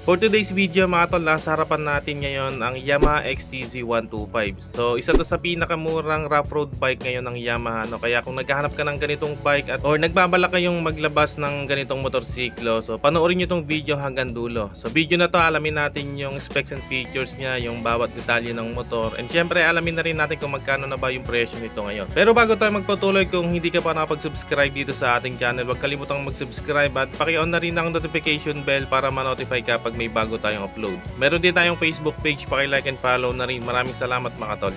For today's video mga tol, nasa harapan natin ngayon ang Yamaha XTZ 125. So isa to sa pinakamurang rough road bike ngayon ng Yamaha. No? Kaya kung naghahanap ka ng ganitong bike at or nagbabalak kayong maglabas ng ganitong motorsiklo, so panoorin nyo tong video hanggang dulo. So video na to alamin natin yung specs and features niya, yung bawat detalye ng motor. And syempre alamin na rin natin kung magkano na ba yung presyo nito ngayon. Pero bago tayo magpatuloy, kung hindi ka pa nakapag-subscribe dito sa ating channel, huwag kalimutang mag-subscribe at paki-on na rin ang notification bell para ma-notify ka pag may bago tayong upload. Meron din tayong Facebook page, paki-like and follow na rin. Maraming salamat mga tol.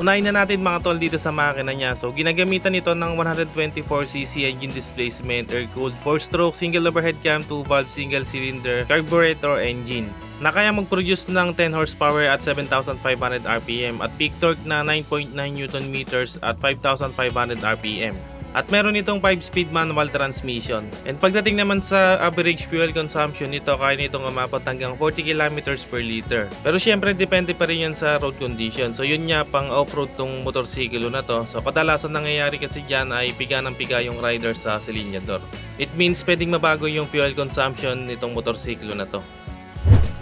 Unahin na natin mga tol dito sa makina niya. So ginagamitan ito ng 124cc engine displacement, air-cooled 4-stroke, single overhead cam, 2-valve, single cylinder, carburetor engine na kaya mag-produce ng 10 horsepower at 7,500 RPM at peak torque na 9.9 Newton meters at 5,500 RPM. At meron itong 5-speed manual transmission. And pagdating naman sa average fuel consumption nito, kaya nitong umabot hanggang 40 km per liter. Pero syempre, depende pa rin yan sa road condition. So yun nga, pang off-road tong motorsiklo na to. So kadalasan nangyayari kasi dyan ay piga ng piga yung rider sa silinyador. It means pwedeng mabago yung fuel consumption nitong motorsiklo na to.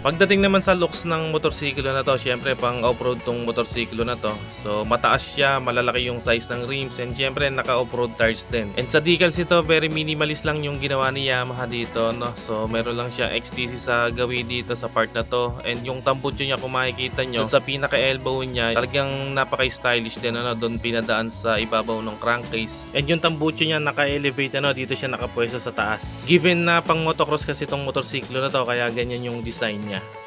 Pagdating naman sa looks ng motorsiklo na to, syempre pang off-road tong motorsiklo na to. So mataas siya, malalaki yung size ng rims and syempre naka off-road tires din. And sa decals ito, very minimalist lang yung ginawa ni Yamaha dito, no. So meron lang siya XTC sa gawi dito sa part na to. And yung tambutso niya kung makikita nyo, sa pinaka elbow niya, talagang napaka-stylish din ano, doon pinadaan sa ibabaw ng crankcase. And yung tambutso niya naka-elevate ano, dito siya nakapwesto sa taas. Given na pang motocross kasi tong motorsiklo na to, kaya ganyan yung design. lainnya.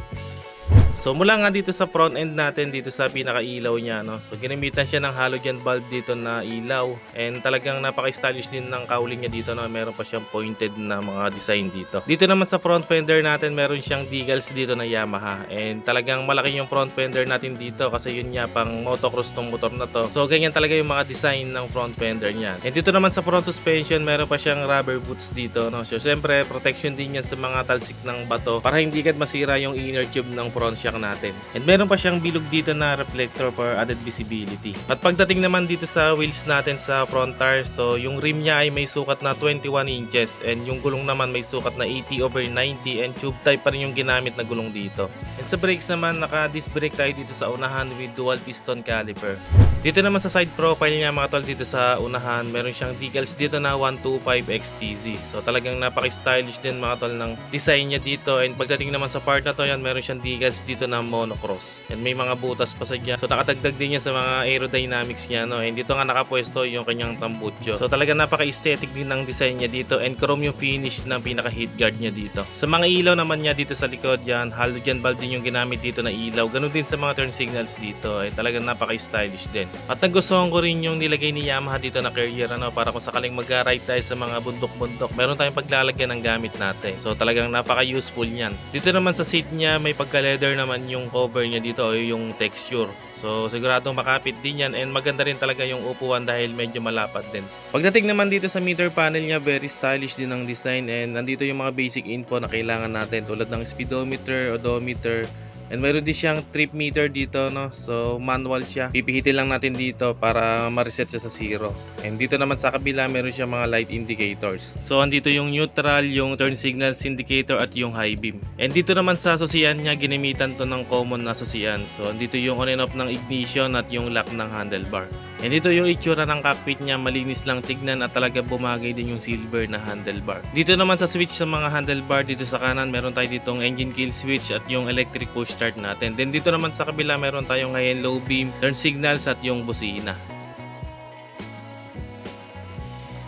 So mula nga dito sa front end natin dito sa pinaka-ilaw niya no. So ginamitan siya ng halogen bulb dito na ilaw and talagang napaka-stylish din ng cowling niya dito no. Meron pa siyang pointed na mga design dito. Dito naman sa front fender natin meron siyang decals dito na Yamaha and talagang malaki yung front fender natin dito kasi yun nga pang motocross tong motor na to. So ganyan talaga yung mga design ng front fender niya. And dito naman sa front suspension meron pa siyang rubber boots dito no. So syempre protection din yan sa mga talsik ng bato para hindi agad masira yung inner tube ng front shock natin. And meron pa siyang bilog dito na reflector for added visibility. At pagdating naman dito sa wheels natin sa front tires, so yung rim niya ay may sukat na 21 inches and yung gulong naman may sukat na 80 over 90 and tube type pa rin yung ginamit na gulong dito. And sa brakes naman, naka disc brake tayo dito sa unahan with dual piston caliper. Dito naman sa side profile niya mga tol dito sa unahan, meron siyang decals dito na 125 XTZ. So talagang napaka-stylish din mga tol ng design niya dito. And pagdating naman sa part na to, yan meron siyang decals dito na monocross. And may mga butas pa sa dyan. So nakadagdag din niya sa mga aerodynamics niya. No? And dito nga nakapwesto yung kanyang tambutso. So talagang napaka-aesthetic din ng design niya dito. And chrome yung finish ng pinaka-heat guard niya dito. Sa mga ilaw naman niya dito sa likod yan, halogen bulb din yung ginamit dito na ilaw. Ganun din sa mga turn signals dito. Ay talagang napaka-stylish din. At nagustuhan ko rin yung nilagay ni Yamaha dito na carrier ano, para kung sakaling mag-ride tayo sa mga bundok-bundok, meron tayong paglalagyan ng gamit natin. So talagang napaka-useful niyan. Dito naman sa seat niya, may pagka-leather naman yung cover niya dito o yung texture. So siguradong makapit din yan and maganda rin talaga yung upuan dahil medyo malapat din. Pagdating naman dito sa meter panel niya, very stylish din ang design and nandito yung mga basic info na kailangan natin tulad ng speedometer, odometer, And meron din siyang trip meter dito, no? So, manual siya. Pipihitin lang natin dito para ma-reset siya sa zero. And dito naman sa kabila, meron siyang mga light indicators. So, andito yung neutral, yung turn signals indicator, at yung high beam. And dito naman sa susian niya, ginamitan to ng common na susian. So, andito yung on and off ng ignition at yung lock ng handlebar. And dito yung itsura ng cockpit niya, malinis lang tignan at talaga bumagay din yung silver na handlebar. Dito naman sa switch sa mga handlebar dito sa kanan, meron tayo ditong engine kill switch at yung electric push start natin. Then dito naman sa kabila, meron tayong high low beam, turn signals at yung busina.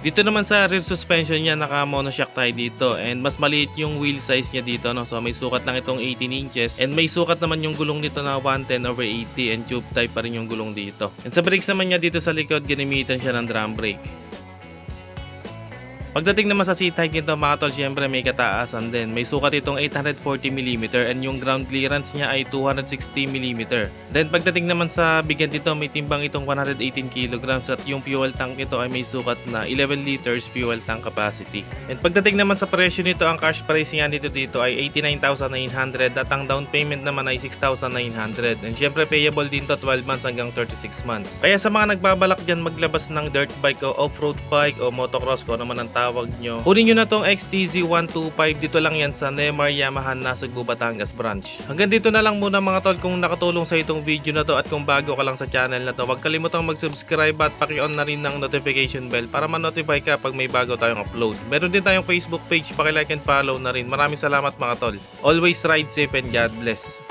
Dito naman sa rear suspension niya, naka monoshock tayo dito and mas maliit yung wheel size niya dito no. So may sukat lang itong 18 inches and may sukat naman yung gulong nito na 110 over 80 and tube type pa rin yung gulong dito. And sa brakes naman niya dito sa likod, ginamitan siya ng drum brake. Pagdating naman sa seat height nito mga tol, syempre may kataasan din. May sukat itong 840mm and yung ground clearance niya ay 260mm. Then pagdating naman sa bigat nito, may timbang itong 118kg at yung fuel tank nito ay may sukat na 11 liters fuel tank capacity. And pagdating naman sa presyo nito, ang cash price niya nito dito ay 89,900 at ang down payment naman ay 6,900. And syempre payable din to 12 months hanggang 36 months. Kaya sa mga nagbabalak dyan maglabas ng dirt bike o off-road bike o motocross ko naman ang tawag tawag nyo. Kunin nyo na tong XTZ125. Dito lang yan sa Nemar Yamaha Nasugbu Batangas branch. Hanggang dito na lang muna mga tol kung nakatulong sa itong video na to at kung bago ka lang sa channel na to, huwag kalimutang mag-subscribe at paki-on na rin ng notification bell para ma-notify ka pag may bago tayong upload. Meron din tayong Facebook page, paki-like and follow na rin. Maraming salamat mga tol. Always ride safe and God bless.